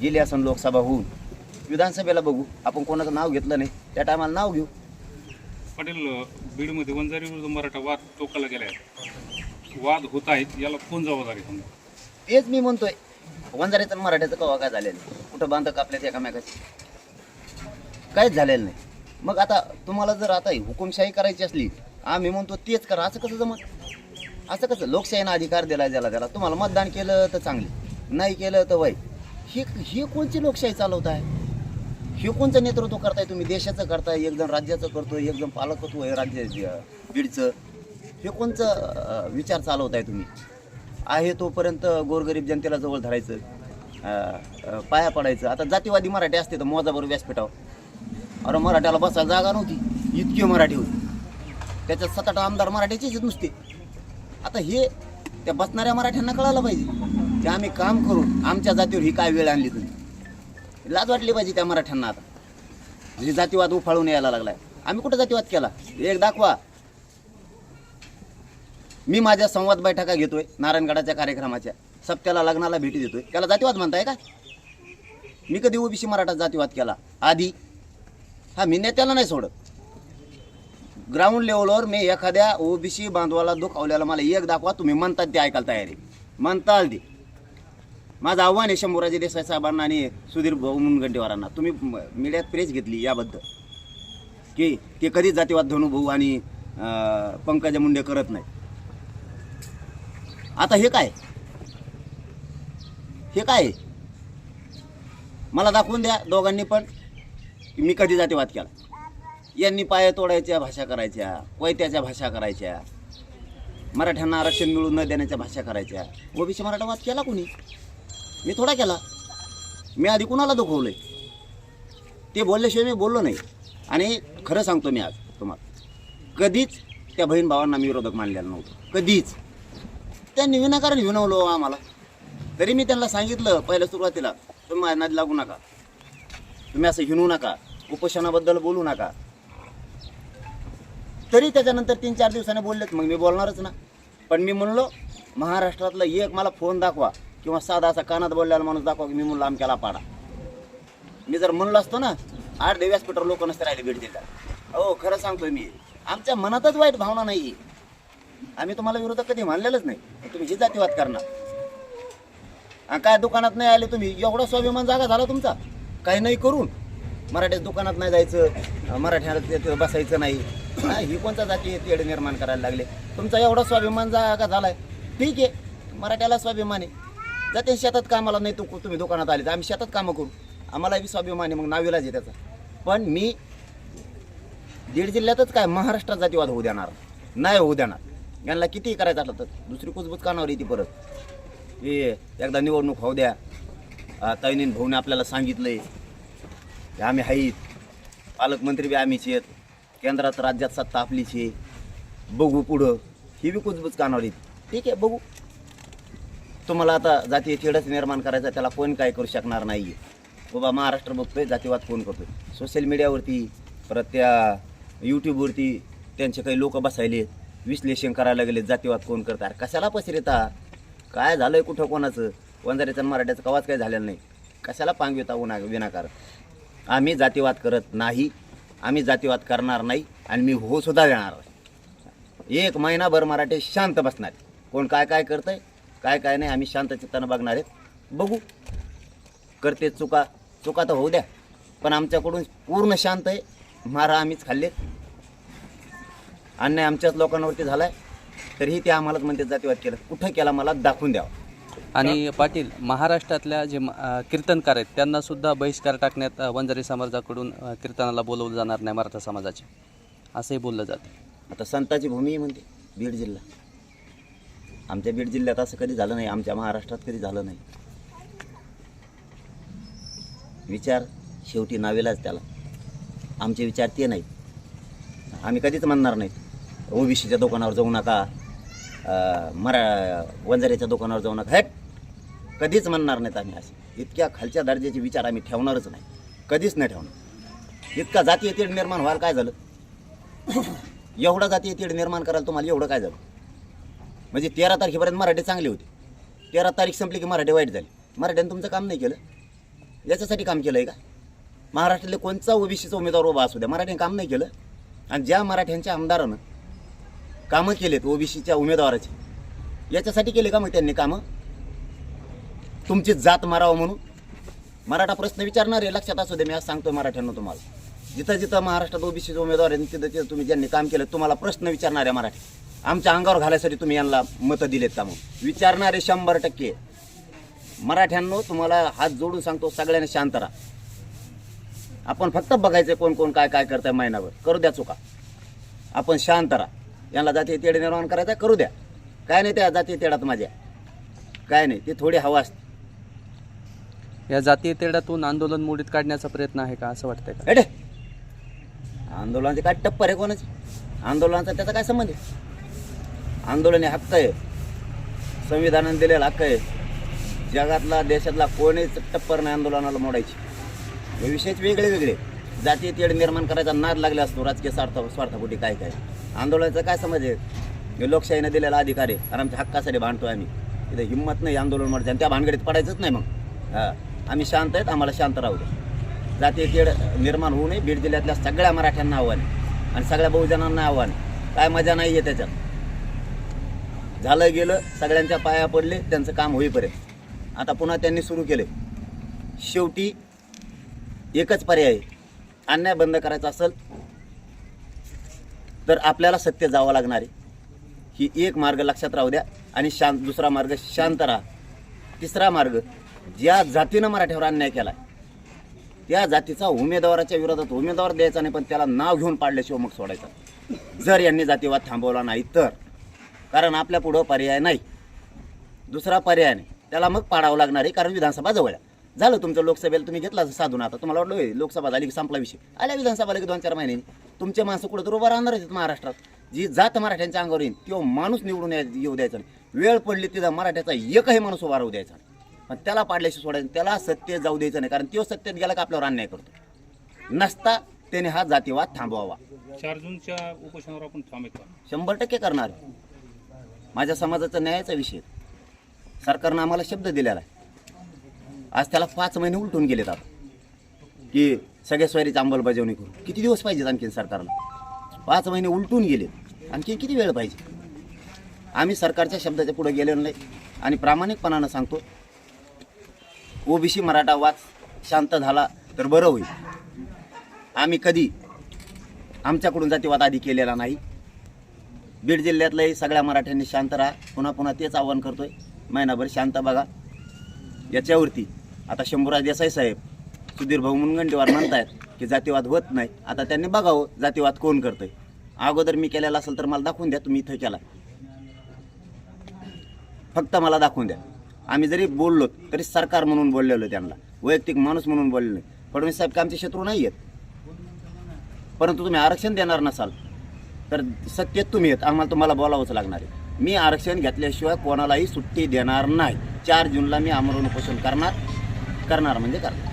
गेली असं लोकसभा होऊन. विधानसभेला बघू आपण कोणाचं नाव घेतलं नाही त्या टायमाला नाव घेऊ. पाटील बीडमध्ये वंजारी विरुद्ध मराठा वाद टोकाला गेला आहे वाद होत आहेत याला कोण जबाबदार आहे समजा तेच मी म्हणतोय वंजाऱ्याचं आणि मराठ्याचं कवा काय झालेलं नाही. कुठं बांध कापल्यात एकामेकाची? काहीच झालेलं नाही. मग आता तुम्हाला जर आता हुकुमशाही करायची असली आम्ही म्हणतो तेच करा असं कसं जमत असं कसं? लोकशाहीनं अधिकार दिला ज्याला त्याला. तुम्हाला मतदान केलं तर चांगले नाही केलं तर वाईट. हे हे कोणची लोकशाही चालवत आहे हे कोणचं नेतृत्व करताय तुम्ही? देशाचं करताय एक जण राज्याचं करतोय एक जण पालकत्व आहे राज्य बीडचं. हे कोणचं विचार चालवताय तुम्ही? आहे तोपर्यंत गोरगरीब जनतेला जवळ धरायचं पाया पडायचं. आता जातीवादी मराठी असते तर मोजाबरोबर व्यासपीठावर. अरे मराठ्याला बसायला जागा नव्हती. इतके मराठी होती. त्याच्यात सात आठ आमदार मराठ्याचेच नुसते. आता हे त्या बसणाऱ्या मराठ्यांना कळायला पाहिजे. ते आम्ही काम करून आमच्या जातीवर ही काय वेळ आणली तुम्ही? लाज वाटली पाहिजे त्या मराठ्यांना आता. म्हणजे जातीवाद उफाळून यायला लागलाय. आम्ही कुठं जातीवाद केला? एक दाखवा. मी माझ्या संवाद बैठका घेतोय नारायणगडाच्या कार्यक्रमाच्या. सप्त्याला लग्नाला भेटी देतोय. त्याला जातीवाद म्हणताय का? मी कधी ओबीसी मराठा जातीवाद केला? आधी. हा मी नेत्याला नाही सोडत. ग्राउंड लेवलवर मी एखाद्या ओबीसी बांधवाला दुखावल्याला मला एक दाखवा. तुम्ही म्हणतात ते ऐकायला तयारी म्हणताल ते. माझं आव्हान आहे शंभूराजे देसाई साहेबांना आणि सुधीर भाऊ मुनगंटीवारांना. तुम्ही मीडियात प्रेस घेतली याबद्दल. की ते कधीच जातीवाद धनुभाऊ आणि पंकजा मुंडे करत नाही आता हे काय? हे काय? मला दाखवून द्या दोघांनी पण मी कधी जातीवाद केला. यांनी पाया तोडायच्या भाषा करायच्या वैत्याच्या भाषा करायच्या मराठ्यांना आरक्षण मिळून न देण्याच्या भाषा करायच्या. ओबीसी मराठावाद केला कोणी? मी थोडा केला. मी आधी कुणाला दुखवलंय? ते बोलल्याशिवाय मी बोललो नाही. आणि खरं सांगतो मी आज तुम्हाला. कधीच त्या बहीण भावांना मी विरोधक मानलेला नव्हतं. कधीच. त्यांनी विनाकारण विनवलो आम्हाला. तरी मी त्यांना सांगितलं पहिल्या सुरुवातीला तुम्ही माझ्या नादी लागू नका. तुम्ही असं हिणू नका. उपोषणाबद्दल बोलू नका. तरी त्याच्यानंतर तीन चार दिवसाने बोललेत मग मी बोलणारच ना. पण मी म्हणलो महाराष्ट्रातलं एक मला फोन दाखवा. किंवा साधा असा कानात बोललेला माणूस दाखवा की मी मुलं लांब केला पाडा. मी जर म्हणलो असतो ना आठ दे व्यासपीठावर लोक नसते राहिले भेट दिला हो खरं सांगतोय मी आमच्या मनातच वाईट भावना नाही आम्ही तुम्हाला विरोधक कधी मानलेलंच नाही तुम्ही ही जातीवाद करणार काय दुकानात नाही आले तुम्ही एवढा स्वाभिमान जागा झाला तुमचा. काही नाही करून मराठ्याच्या दुकानात नाही जायचं मराठ्याला बसायचं नाही. ही कोणता जाती तेढ निर्माण करायला लागले. तुमचा एवढा स्वाभिमान जागा झालाय. ठीक आहे मराठ्याला स्वाभिमान आहे. जाते शेतात कामाला नाही तू तुम्ही दुकानात आले तर आम्ही शेतात कामं करू. आम्हाला बी स्वाभिमान आहे मग नाविलाज आहे त्याचा. पण मी दीड जिल्ह्यातच काय महाराष्ट्रात जातीवाद होऊ देणार नाही होऊ देणार. यांना किती करायचं आलं तर दुसरी कुजबूज कानावर येते परत. हे एकदा निवडणूक होऊ द्या. तैनीन भाऊने आपल्याला सांगितलंय की आम्ही आहेत पालकमंत्री बी आम्हीच आहेत. केंद्रात राज्यात सत्ता आपलीच आहे. बघू पुढं. ही बी कुजबूज कानावर येते. ठीक आहे बघू. तुम्हाला आता जातीय तिडच निर्माण करायचा त्याला कोण काय करू शकणार नाही आहे बाबा महाराष्ट्र बघतोय जातीवाद कोण करतोय? सोशल मीडियावरती परत त्या यूट्यूबवरती त्यांचे काही लोक बसायले विश्लेषण करायला गेले जातीवाद कोण करतात कशाला पसरेता काय झालंय कुठं कोणाचं? वंजाऱ्याचं आणि मराठ्याचं कवाच काय झालेलं नाही. कशाला पांगविता उन्हा विनाकार आम्ही जातीवाद करत नाही आम्ही जातीवाद करणार नाही आणि मी हो सुद्धा देणार एक महिनाभर मराठी शांत बसणार कोण काय काय करतंय? काय काय नाही आम्ही शांत चित्तानं बघणार आहेत. बघू. करते चुका. चुका तर होऊ द्या. पण आमच्याकडून पूर्ण शांत आहे. मारा आम्हीच खाल्लेत. अन्याय आमच्याच लोकांवरती झालाय. तरीही ते आम्हालाच म्हणते जातीवाद केलं. कुठं केला मला दाखवून द्यावा आणि पाटील महाराष्ट्रातल्या जे कीर्तनकार आहेत त्यांना सुद्धा बहिष्कार टाकण्यात वंजारी समाजाकडून कीर्तनाला बोलवलं जाणार नाही मराठा समाजाचे. असंही बोललं जातं. आता संताची भूमी म्हणते बीड जिल्हा. आमच्या बीड जिल्ह्यात असं कधी झालं नाही आमच्या महाराष्ट्रात कधी झालं नाही. विचार शेवटी नावेलाच त्याला. आमचे विचार ते नाहीत. आम्ही कधीच म्हणणार नाहीत ओबीसीच्या दुकानावर जाऊ नका मरा वंजाऱ्याच्या दुकानावर जाऊ नका. हॅट! कधीच म्हणणार नाहीत आम्ही असे. इतक्या खालच्या दर्जाचे विचार आम्ही ठेवणारच नाही. कधीच नाही ठेवणार. इतका जातीय तेढ निर्माण व्हायला काय झालं? एवढा जातीय तेढ निर्माण करायला तुम्हाला एवढं काय झालं? म्हणजे तेरा तारखेपर्यंत मराठी चांगली होती. तेरा तारीख संपली की मराठी वाईट झाली. मराठ्यानं तुमचं काम नाही केलं. याच्यासाठी काम केलं आहे का? महाराष्ट्रातले कोणचा ओबीसीचा उमेदवार उभा असू द्या मराठ्याने काम नाही केलं. आणि ज्या मराठ्यांच्या आमदारानं कामं केलेत ओबीसीच्या उमेदवाराची याच्यासाठी केले का मग त्यांनी कामं? तुमची जात मारावं म्हणून. मराठा प्रश्न विचारणार आहे लक्षात असू दे मी आज सांगतो मराठ्यांना तुम्हाला. जिथं जिथं महाराष्ट्रात ओबीसीचे उमेदवार आहेत तिथं तिथं तुम्ही ज्यांनी काम केलं तुम्हाला प्रश्न विचारणार आहे मराठी. आमच्या अंगावर घालायसाठी तुम्ही यांना मतं दिलेत का मग? विचारणारे शंभर टक्के. मराठ्यांनो तुम्हाला हात जोडून सांगतो सगळ्यांनी शांत राहा. आपण फक्त बघायचं कोण कोण काय काय करतंय महिनाभर. करू द्या चुका. आपण शांत राहा. यांना जातीय तेढ निर्माण करायचा करू द्या. काय नाही त्या जातीय तेढात माझ्या. काय नाही ते थोडी हवा असते. या जातीय तेढ्यातून आंदोलन मोडीत काढण्याचा प्रयत्न आहे का असं वाटतंय का? अडे आंदोलनाचे काय टप्पर आहे कोणाचे? आंदोलनाचा त्याचा काय संबंध आहे? आंदोलन हे हक्क आहे. संविधानाने दिलेला हक्क आहे. जगातला देशातला कोणीच टप्पर नाही आंदोलनाला मोडायची. हे विषयच वेगळे वेगळे. जाती तेढ निर्माण करायचा नाद लागला असतो. राजकीय स्वार्थ स्वार्थापोटी काय काय. आंदोलनाचा काय समज आहे? हे लोकशाहीने दिलेला अधिकार आहे. आणि आमच्या हक्कासाठी भांडतोय आम्ही. इथं हिंमत नाही आंदोलन मोडायचं. आणि त्या भानगडीत पडायचंच नाही मग. हां. आम्ही शांत आहेत आम्हाला शांत राहू दे जाती तेढ निर्माण होऊ नये. बीड जिल्ह्यातल्या सगळ्या मराठ्यांना आव्हान आणि सगळ्या बहुजनांना आव्हान काय मजा नाही आहे त्याच्यात. झालं गेलं सगळ्यांच्या पाया पडले त्यांचं काम होईपर्यंत. आता पुन्हा त्यांनी सुरू केले शेवटी एकच पर्याय अन्याय बंद करायचा असेल तर आपल्याला सत्य जावं लागणार आहे. ही एक मार्ग लक्षात राहू द्या आणि शांत दुसरा मार्ग शांत राहा. तिसरा मार्ग ज्या जातीनं मराठ्यावर अन्याय केला त्या जातीचा उमेदवाराच्या विरोधात उमेदवार द्यायचा नाही पण त्याला नाव घेऊन पाडल्याशिवाय मग सोडायचा. जर यांनी जातीवाद थांबवला नाही तर. कारण आपल्या पुढं पर्याय नाही. दुसरा पर्याय नाही. त्याला मग पाडावं लागणार आहे कारण विधानसभा जवळ आहे. झालं तुमचं लोकसभेला तुम्ही घेतला साधून आता. तुम्हाला वाटलं "होय, लोकसभा झाली की संपला विषय. आल्या विधानसभा की दोन चार महिन्यांनी तुमचे माणसं कुठं तर उभं राहणार आहेत महाराष्ट्रात. जी जात मराठ्यांच्या अंगावर येईल तो माणूस निवडून येऊ द्यायचा नाही. वेळ पडली तिथं मराठ्याचा एकही माणूस उभा राहू द्यायचा नाही. पण त्याला पाडल्याशी सोडायचं त्याला सत्य जाऊ द्यायचं नाही. कारण तो सत्यात गेला का आपल्यावर अन्याय करतो. नसता त्याने हा जातीवाद थांबवावा. चार जूनच्या उपोषणावर आपण थांबेत शंभर टक्के करणार माझ्या समाजाचा न्यायाचा विषय. सरकारनं आम्हाला शब्द दिलेला आहे. आज त्याला पाच महिने उलटून गेलेत आता. की सगळ्या स्वारीची अंमलबजावणी करू किती दिवस पाहिजेत आणखीन सरकारला? पाच महिने उलटून गेले आणखी किती वेळ पाहिजे? आम्ही सरकारच्या शब्दाच्या पुढे गेलेलो नाही. आणि प्रामाणिकपणानं सांगतो ओबीसी मराठा वाद शांत झाला तर बरं होईल. आम्ही कधी आमच्याकडून जातीवाद आधी केलेला नाही. बीड जिल्ह्यातलंही सगळ्या मराठ्यांनी शांत राहा. पुन्हा पुन्हा तेच आव्हान करतोय. महिनाभर शांत बघा. याच्यावरती आता शंभूराज देसाई साहेब सुधीर भाऊ मुनगंटीवार म्हणतायत की जातीवाद होत नाही. आता त्यांनी बघावं जातीवाद कोण करतोय. अगोदर मी केलेला असेल तर मला दाखवून द्या तुम्ही इथं केला. फक्त मला दाखवून द्या. आम्ही जरी बोललो तरी सरकार म्हणून बोललेलो त्यांना. वैयक्तिक माणूस म्हणून बोललेलो. फडणवीस साहेब का आमचे शत्रू नाही आहेत परंतु तुम्ही आरक्षण देणार नसाल. तर सत्तेत तुम्ही आहेत. आम्हाला तुम्हाला बोलावंच लागणार आहे. मी आरक्षण घेतल्याशिवाय कोणालाही सुट्टी देणार नाही. चार जूनला मी आमरण उपोषण करणार करणार म्हणजे करणार.